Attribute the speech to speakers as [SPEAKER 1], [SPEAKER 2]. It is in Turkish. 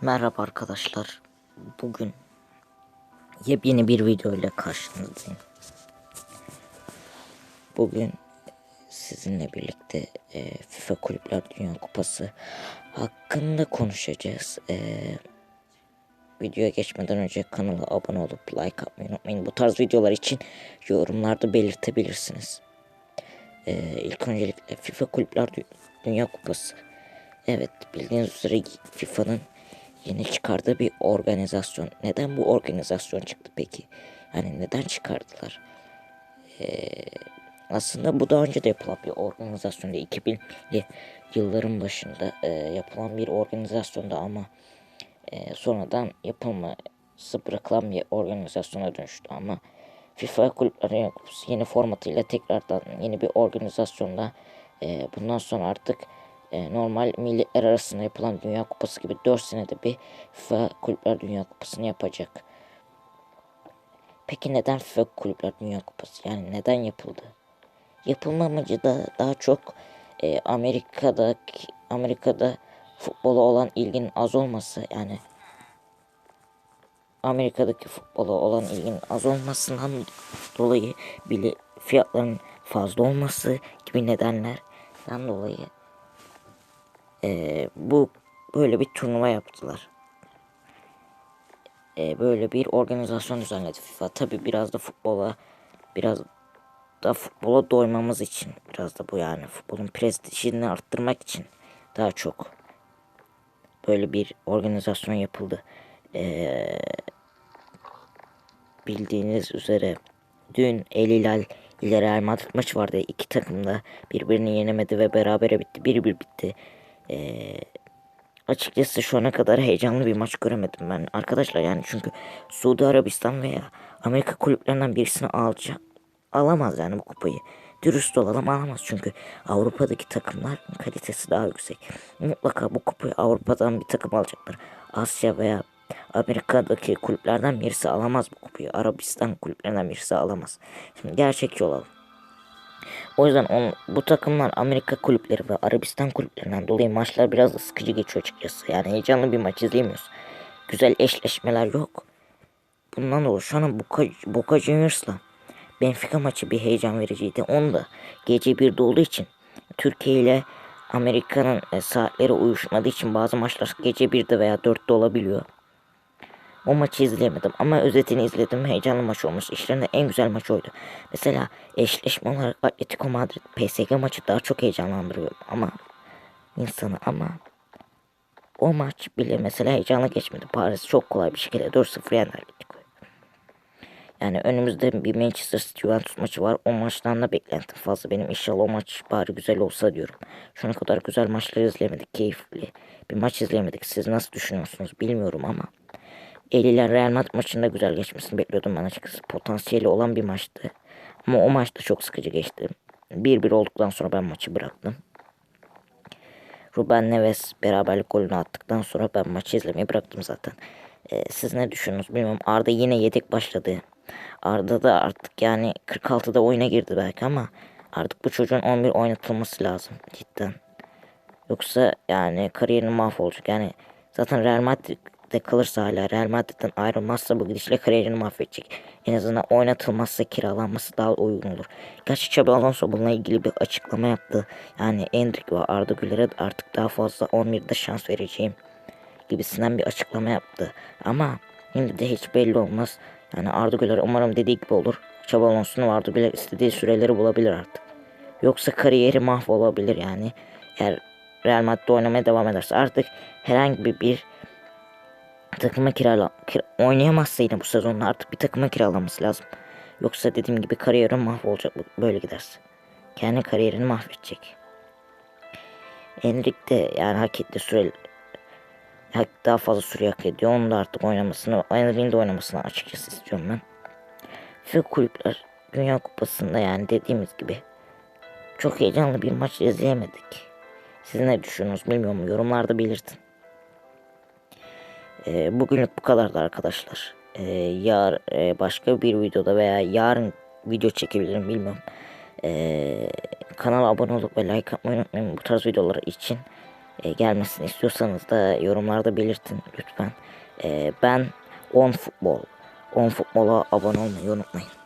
[SPEAKER 1] Merhaba arkadaşlar. Bugün yepyeni bir video ile karşınızdayım. Bugün sizinle birlikte e, FIFA Kulüpler Dünya Kupası hakkında konuşacağız. E, videoya geçmeden önce kanala abone olup like atmayı unutmayın. Bu tarz videolar için yorumlarda belirtebilirsiniz. E, ilk öncelikle FIFA Kulüpler Dü- Dünya Kupası. Evet bildiğiniz üzere FIFA'nın yeni çıkardığı bir organizasyon. Neden bu organizasyon çıktı peki? Yani neden çıkardılar? Ee, aslında bu daha önce de yapılan bir organizasyonda 2000'li yılların başında e, yapılan bir organizasyonda ama e, sonradan yapılması bırakılan bir organizasyona dönüştü ama FIFA Kulüpler Dünya Kupası yeni formatıyla tekrardan yeni bir organizasyonda e, bundan sonra artık e, normal milletler arasında yapılan Dünya Kupası gibi 4 senede bir FIFA Kulüpler Dünya Kupası'nı yapacak. Peki neden FIFA Kulüpler Dünya Kupası? Yani neden yapıldı? Yapılma amacı da daha çok e, Amerika'da Amerika'da futbola olan ilginin az olması yani Amerika'daki futbola olan ilginin az olmasından dolayı bile fiyatların fazla olması gibi nedenlerden dolayı eee, bu böyle bir turnuva yaptılar. Eee, böyle bir organizasyon düzenledi FIFA. Tabi biraz da futbola biraz da futbola doymamız için biraz da bu yani futbolun prestijini arttırmak için daha çok böyle bir organizasyon yapıldı. Eee bildiğiniz üzere dün El Hilal ile Real Madrid maçı vardı. İki takım da birbirini yenemedi ve berabere bitti. 1-1 bitti. Ee, açıkçası şu ana kadar heyecanlı bir maç göremedim ben arkadaşlar yani çünkü Suudi Arabistan veya Amerika kulüplerinden birisini alacak alamaz yani bu kupayı. Dürüst olalım alamaz çünkü Avrupa'daki takımlar kalitesi daha yüksek. Mutlaka bu kupayı Avrupa'dan bir takım alacaklar. Asya veya Amerika'daki kulüplerden birisi alamaz bu kupayı. Arabistan kulüplerinden birisi alamaz. Şimdi gerçekçi olalım. O yüzden on, bu takımlar Amerika kulüpleri ve Arabistan kulüplerinden dolayı maçlar biraz da sıkıcı geçiyor açıkçası. Yani heyecanlı bir maç izleyemiyoruz. Güzel eşleşmeler yok. Bundan dolayı şu an Boca, Boca Juniors'la Benfica maçı bir heyecan vericiydi. Onu da gece 1'de olduğu için Türkiye ile Amerika'nın e, saatleri uyuşmadığı için bazı maçlar gece 1'de veya 4'te olabiliyor. O maçı izleyemedim ama özetini izledim. Heyecanlı maç olmuş. İşlerinde en güzel maç oydu. Mesela eşleşme olarak Atletico Madrid PSG maçı daha çok heyecanlandırıyor ama insanı ama o maç bile mesela heyecanlı geçmedi. Paris çok kolay bir şekilde 4-0 yener Atletico. Yani önümüzde bir Manchester City Juventus maçı var. O maçtan da beklentim fazla benim. İnşallah o maç bari güzel olsa diyorum. Şu ana kadar güzel maçları izleyemedik. Keyifli bir maç izleyemedik. Siz nasıl düşünüyorsunuz bilmiyorum ama. Eliler Real Madrid maçında güzel geçmesini bekliyordum ben açıkçası. Potansiyeli olan bir maçtı. Ama o maçta çok sıkıcı geçti. 1-1 olduktan sonra ben maçı bıraktım. Ruben Neves beraberlik golünü attıktan sonra ben maçı izlemeyi bıraktım zaten. Ee, siz ne düşünüyorsunuz bilmiyorum. Arda yine yedek başladı. Arda da artık yani 46'da oyuna girdi belki ama artık bu çocuğun 11 oynatılması lazım cidden. Yoksa yani kariyerinin mahvolacak. Yani zaten Real Madrid'de kalırsa hala Real Madrid'den ayrılmazsa bu gidişle kariyerini mahvedecek. En azından oynatılmazsa kiralanması daha uygun olur. Gerçi Xabi Alonso bununla ilgili bir açıklama yaptı. Yani Endrick ve Arda Güler'e artık daha fazla 11'de şans vereceğim gibisinden bir açıklama yaptı. Ama yine de hiç belli olmaz. Yani Arda Güler umarım dediği gibi olur. Xabi Alonso'nun Arda Güler istediği süreleri bulabilir artık. Yoksa kariyeri mahvolabilir yani. Eğer Real Madrid'de oynamaya devam ederse artık herhangi bir takıma kirala kira, oynayamazsa bu sezonda artık bir takıma kiralaması lazım. Yoksa dediğim gibi kariyeri mahvolacak böyle giderse. Kendi kariyerini mahvedecek. Enric de yani hak etti süre hak, daha fazla süre hak ediyor. Onun da artık oynamasını, Enric'in de oynamasını açıkçası istiyorum ben. Ve kulüpler Dünya Kupası'nda yani dediğimiz gibi çok heyecanlı bir maç izleyemedik. Siz ne düşünüyorsunuz bilmiyorum. Yorumlarda belirtin. Ee, bugünlük bu kadardı arkadaşlar. Ee, yar e, başka bir videoda veya yarın video çekebilirim bilmiyorum. Ee, kanala abone olup ve like atmayı unutmayın bu tarz videolar için. e, gelmesini istiyorsanız da yorumlarda belirtin lütfen. E, ben 10 futbol 10 futbola abone olmayı unutmayın.